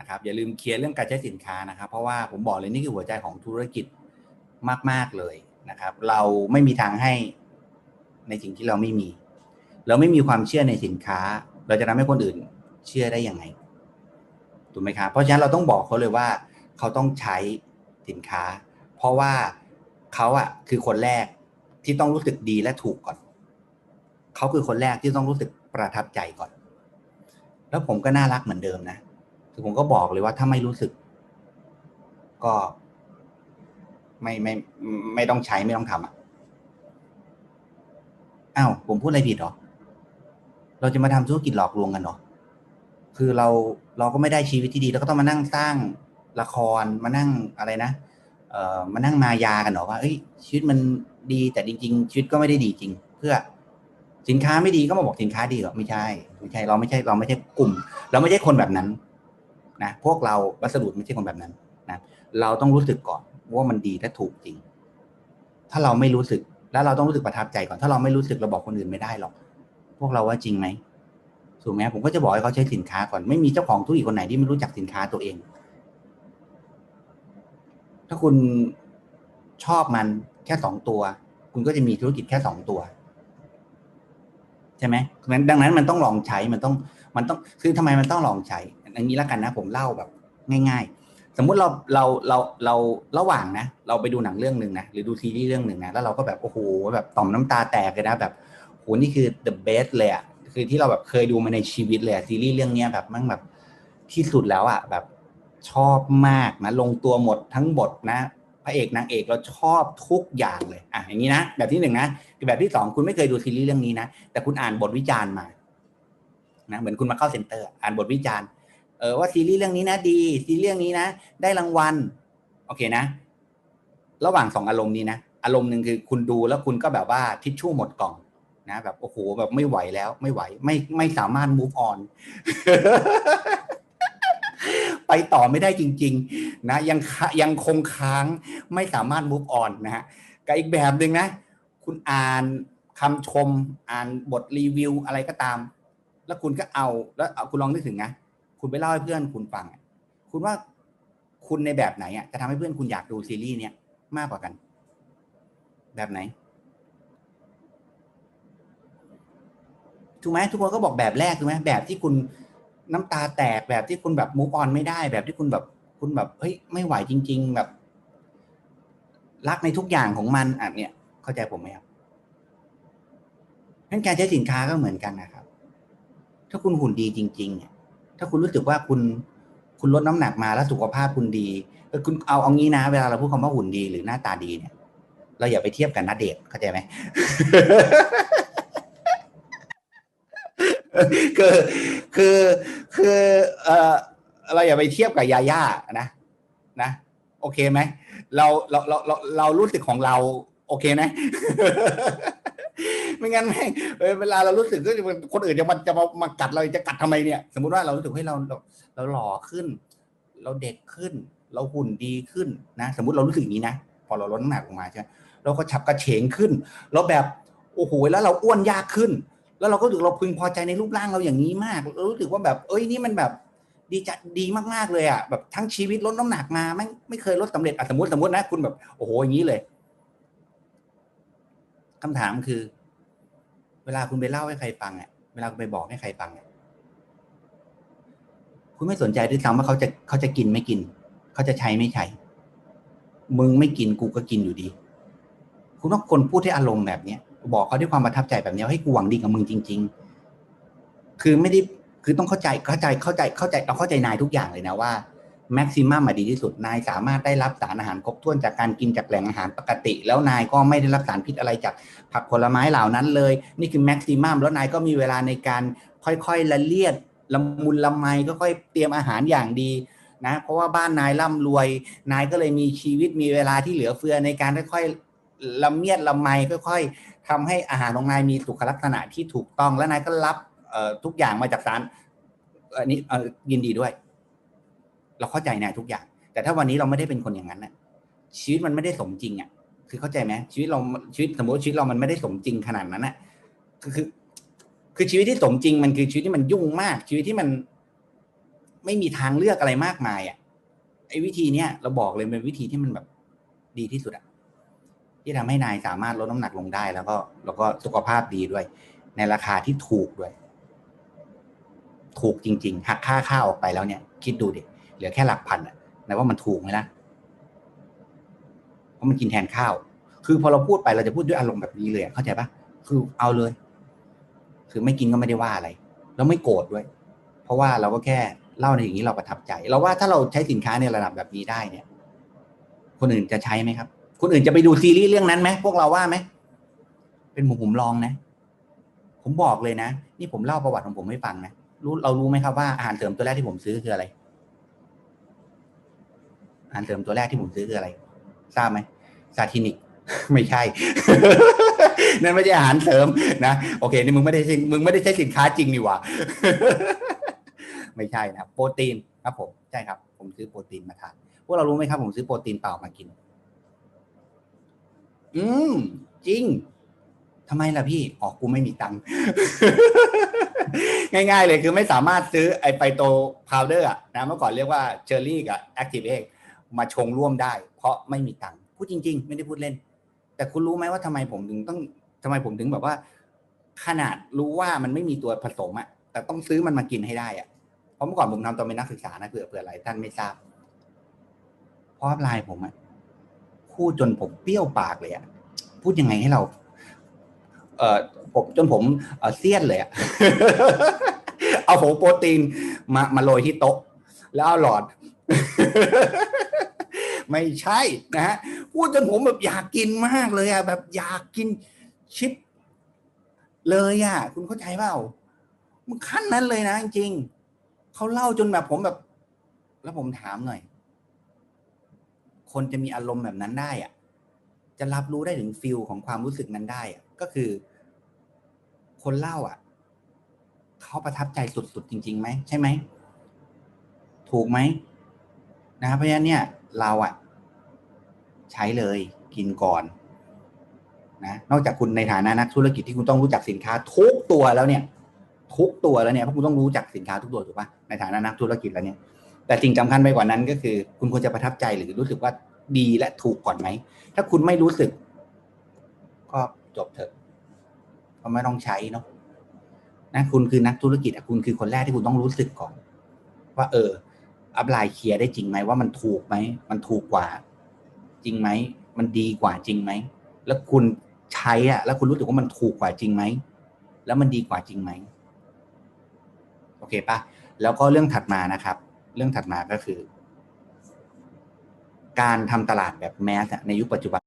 นะครับอย่าลืมเคลียร์เรื่องการใช้สินค้านะครับ เพราะว่าผมบอกเลยนี่คือหัวใจของธุรกิจมาก ๆเลยนะครับ เราไม่มีทางให้ในสิ่งที่เราไม่มี เราไม่มีความเชื่อในสินค้า เราจะทำให้คนอื่นเชื่อได้ยังไงถูกไหมครับเพราะฉะนั้นเราต้องบอกเขาเลยว่าเขาต้องใช้สินค้า เพราะว่าเขาอะคือคนแรกที่ต้องรู้สึกดีและถูกก่อน เขาคือคนแรกที่ต้องรู้สึกประทับใจก่อน แล้วผมก็น่ารักเหมือนเดิมนะ คือผมก็บอกเลยว่าถ้าไม่รู้สึก ก็ไม่ไม่ไม่ต้องใช้ไม่ต้องทำอะอ้าวผมพูดอะไรผิดเหรอ เราจะมาทำธุรกิจหลอกลวงกันเหรอ คือเราเราก็ไม่ได้ชีวิตที่ดีแล้วก็ต้องมานั่งสร้างละครมานั่งอะไรนะเอ่อมานั่งมายากันเหรอว่าเอ้ยชีวิตมันดีแต่จริง ๆ ชีวิตก็ไม่ได้ดีจริง เพื่อสินค้าไม่ดีก็มาบอกสินค้าดีเหรอไม่ใช่ไม่ใช่ เราไม่ใช่ เราไม่ใช่กลุ่ม เราไม่ใช่คนแบบนั้น นะพวกเราวัสดุไม่ใช่คนแบบนั้นนะเราต้องรู้สึกก่อนว่ามันดีและถูกจริง ถ้าเราไม่รู้สึกแล้วเราต้องรู้สึกประทับใจก่อนถ้าเราไม่รู้สึกเราบอกคนอื่นไม่ได้หรอก พวกเราว่าจริงไหมถูกไหมผมก็จะบอกให้เขาใช้สินค้าก่อนไม่มีเจ้าของธุรกิจคนไหนที่ไม่รู้จักสินค้าตัวเอง ถ้าคุณชอบมันแค่สองตัว คุณก็จะมีธุรกิจแค่สองตัวใช่ไหมดังนั้นมันต้องลองใช้มันต้องมันต้องคือทำไมมันต้องลองใช้ อย่างนี้ล้วกันนะผมเล่าแบบง่าย ๆ สมมุติเราเราเราเราระหว่างนะ เราไปดูหนังเรื่องหนึ่งนะหรือดูซีรีส์เรื่องหนึ่งนะแล้วเราก็แบบโอ้โหแบบต่อมน้ำตาแตกเลยนะแบบโหนี่คือ the best เลยอะคือที่เราแบบเคยดูมาในชีวิตเลยซีรีส์เรื่องเนี้ยแบบมันแบบที่สุดแล้วอะแบบชอบมากนะลงตัวหมดทั้งบทนะพระเอกนางเอกเราชอบทุกอย่างเลยอะอย่างนี้นะแบบที่หนึ่งนะแบบที่สองคุณไม่เคยดูซีรีส์เรื่องนี้นะแต่คุณอ่านบทวิจารณ์มานะเหมือนคุณมาเข้าเซ็นเตอร์ อ่านบทวิจารณ์ เออว่าซีรีส์เรื่องนี้นะดี ซีรีส์เรื่องนี้นะ ได้รางวัลโอเคนะ ระหว่างสองอารมณ์นี้นะอารมณ์หนึ่งคือคุณดูแล้วคุณก็แบบว่าทิชชู่หมดกล่องนะแบบโอ้โหแบบไม่ไหวแล้วไม่ไหว ไม่ไม่สามารถ move on ไปต่อไม่ได้จริง ๆ นะ ยังยังคงค้างไม่สามารถ move on นะฮะกับอีกแบบหนึ่งนะ คุณอ่านคำชมอ่านบทรีวิวอะไรก็ตาม แล้วคุณก็เอาแล้วคุณลองนึกถึงนะ คุณไปเล่าให้เพื่อนคุณฟัง คุณว่าคุณในแบบไหนอะจะทำให้เพื่อนคุณอยากดูซีรีส์เนี้ยมากกว่ากัน แบบไหนถูกไหมทุกคนก็บอกแบบแรกถูกไหมแบบที่คุณน้ำตาแตกแบบที่คุณแบบมูฟออนไม่ได้ แบบที่คุณแบบคุณแบบเฮ้ยไม่ไหวจริง ๆ แบบ รักในทุกอย่างของมันอะเนี่ย เข้าใจผมไหมครับงั้นการใช้สินค้าก็เหมือนกันนะครับ ถ้าคุณหุ่นดีจริง ๆเนี่ย ถ้าคุณรู้สึกว่าคุณคุณลดน้ำหนักมาแล้วสุขภาพคุณดีคุณเอาเอางี้นะ เวลาเราพูดคำว่าหุ่นดีหรือหน้าตาดีเนี่ย เราอย่าไปเทียบกันนะเด็กเข้าใจไหมคือคือคือเออเราอย่าไปเทียบกับยาย่านะ นะ โอเคไหมเราเราเราเราเรารู้สึกของเรา โอเคนะ ไม่งั้นไม่เวลาเรารู้สึกก็จะคนอื่นจะมาจะมามากัดเราจะกัดทำไมเนี่ย สมมุติว่าเรารู้สึกให้เราเราเราหล่อขึ้น เราเด็กขึ้น เราหุ่นดีขึ้นนะ สมมติเรารู้สึกอย่างนี้นะพอเราลดน้ำหนักลงมาใช่ไหมเราก็ฉับกระเฉงขึ้น เราแบบโอ้โหแล้วเราอ้วนยากขึ้น แล้วเราก็รู้สึกเราพึงพอใจในรูปร่างเราอย่างนี้มากเรารู้สึกว่าแบบ เอ้ยนี่มันแบบดีจัดดีมากๆเลยอะแบบทั้งชีวิตลดน้ำหนักมาไม่ไม่เคยลดสำเร็จอะสมมติสมมตินะ คุณแบบโอ้โหอย่างนี้เลยคำถามคือ วลาคุณไปเล่าให้ใครฟังอะเวลาคุณไปบอกให้ใครฟังอะคุณไม่สนใจด้วยซ้ำว่าเขาจะเขาจะกินไม่กิน เขาจะใช้ไม่ใช้ มึงไม่กินกูก็กินอยู่ดี คุณต้องคนพูดให้อารมณ์แบบเนี้ย บอกเขาด้วยความประทับใจแบบนี้ให้กูหวังดีกับมึงจริง ๆ คือไม่ได้คือต้องเข้าใจเข้าใจเข้าใจเข้าใจเราเข้าใจนายทุกอย่างเลยนะว่า แม็กซิมัมมาดีที่สุด นายสามารถได้รับสารอาหารครบถ้วนจากการกินจากแหล่งอาหารปกติ แล้วนายก็ไม่ได้รับสารพิษอะไรจากผักผลไม้เหล่านั้นเลย นี่คือแม็กซิมัมแล้วนายก็มีเวลาในการค่อยๆละเลียดละมุนละไมก็ค่อยเตรียมอาหารอย่างดีนะเพราะว่าบ้านนายร่ำรวย นายก็เลยมีชีวิตมีเวลาที่เหลือเฟือในการค่อยๆละเมียดละไมค่อยๆทำให้อาหารของนายมีสุขลักษณะที่ถูกต้องและนายก็รับทุกอย่างมาจากสารอันนี้ยินดีด้วย เราเข้าใจนายทุกอย่าง แต่ถ้าวันนี้เราไม่ได้เป็นคนอย่างนั้นน่ะชีวิตมันไม่ได้สมจริงอะคือเข้าใจไหมชีวิตเราชีวิตสมมติชีวิตเรามันไม่ได้สมจริงขนาดนั้นน่ะคือคือ คือชีวิตที่สมจริงมันคือชีวิตที่มันยุ่งมาก ชีวิตที่มัน ไม่มีทางเลือกอะไรมากมายอะไอ้วิธีเนี้ยเราบอกเลยเป็นวิธีที่มันแบบดีที่สุดอะที่ทำให้นายสามารถลดน้ำหนักลงได้แล้วก็ แล้วก็สุขภาพดีด้วย ในราคาที่ถูกด้วย ถูกจริง ๆ หักค่าข้าวออกไปแล้วเนี่ย คิดดูดิ เหลือแค่หลักพันอะนายว่ามันถูกไหมล่ะเพราะมันกินแทนข้าว คือพอเราพูดไปเราจะพูดด้วยอารมณ์แบบนี้เลยเข้าใจปะคือเอาเลย คือไม่กินก็ไม่ได้ว่าอะไร แล้วไม่โกรธด้วย เพราะว่าเราก็แค่เล่าในอย่างนี้เราประทับใจ เราว่าถ้าเราใช้สินค้าในระดับแบบนี้ได้เนี่ย คนอื่นจะใช้ไหมครับ คนอื่นจะไปดูซีรีส์เรื่องนั้นไหมพวกเราว่าไหมเป็นผมผมลองนะ ผมบอกเลยนะ นี่ผมเล่าประวัติของผมให้ฟังนะรู้เรารู้ไหมครับว่าอาหารเสริมตัวแรกที่ผมซื้อคืออะไร อาหารเสริมตัวแรกที่ผมซื้อคืออะไร ทราบไหมซาทินิก ไม่ใช่ นั่นไม่ใช่อาหารเสริมนะโอเคนี่มึงไม่ได้มึงไม่ได้ใช้สินค้าจริงนี่หว่าไม่ใช่นะโปรตีนครับผมใช่ครับ ผมซื้อโปรตีนมาทานพวกเรารู้ไหมครับ ผมซื้อโปรตีนเปล่ามากิน อืมจริงทำไมล่ะพี่ออกกูไม่มีตังค์ง่าย ๆ เลยคือไม่สามารถซื้อไอไฟโตพาวเดอร์อะนะเมื่อก่อนเรียกว่าเชอร์รี่กับแอคทีฟเอ็ก มาชงร่วมได้ เพราะไม่มีตังค์พูดจริง ๆ ไม่ได้พูดเล่น แต่คุณรู้ไหมว่าทำไมผมถึงต้องทำไมผมถึงแบบว่า ขนาดรู้ว่ามันไม่มีตัวผสมอะแต่ต้องซื้อมันมากินให้ได้อะเพราะเมื่อก่อนผมทำตอนเป็นนักศึกษานะเผื่อเผื่อหลายท่านไม่ทราบเพราะไลน์ผมอะพูดจนผมเปรี้ยวปากเลยอะพูดยังไงให้เรา เอ่อผมจนผมเออเสี้ยนเลยอะเอาผงโปรตีนมามาโรยที่โต๊ะ แล้วเอาหลอด ไม่ใช่นะฮะพูดจนผมแบบอยากกินมากเลยอะแบบอยากกินชิป เลยอะคุณเข้าใจเปล่ามันขั้นนั้นเลยนะจริงๆเขาเล่าจนแบบผมแบบ แล้วผมถามหน่อย คนจะมีอารมณ์แบบนั้นได้อะจะรับรู้ได้ถึงฟิลของความรู้สึกนั้นได้อะก็คือ คนเล่าอะเขาประทับใจสุดๆจริงๆไหมใช่ไหมถูกไหมนะครับเพราะฉะนั้นเนี่ยเราอะ ใช้เลยกินก่อนนะนอกจากคุณในฐานะนักธุรกิจที่คุณต้องรู้จักสินค้าทุกตัวแล้วเนี่ย ทุกตัวแล้วเนี่ยเพราะคุณต้องรู้จักสินค้าทุกตัวถูกปะในฐานะนักธุรกิจแล้วเนี่ย แต่สิ่งสำคัญไปกว่านั้นก็คือ คุณควรจะประทับใจหรือรู้สึกว่าดีและถูกก่อนไหมถ้าคุณไม่รู้สึก ก็จบเถอะก็ไม่ต้องใช้เนาะนะคุณคือนักธุรกิจอะคุณคือคนแรกที่คุณต้องรู้สึกก่อน ว่า เอออัพไลน์เคลียร์ได้จริงไหมว่ามันถูกไหมมันถูกกว่า จริงไหม มันดีกว่าจริงไหม แล้วคุณใช้อะแล้วคุณรู้สึกว่ามันถูกกว่าจริงไหม แล้วมันดีกว่าจริงไหม โอเคปะแล้วก็เรื่องถัดมานะครับ เรื่องถัดมาก็คือ การทำตลาดแบบแมสในยุคปัจจุบัน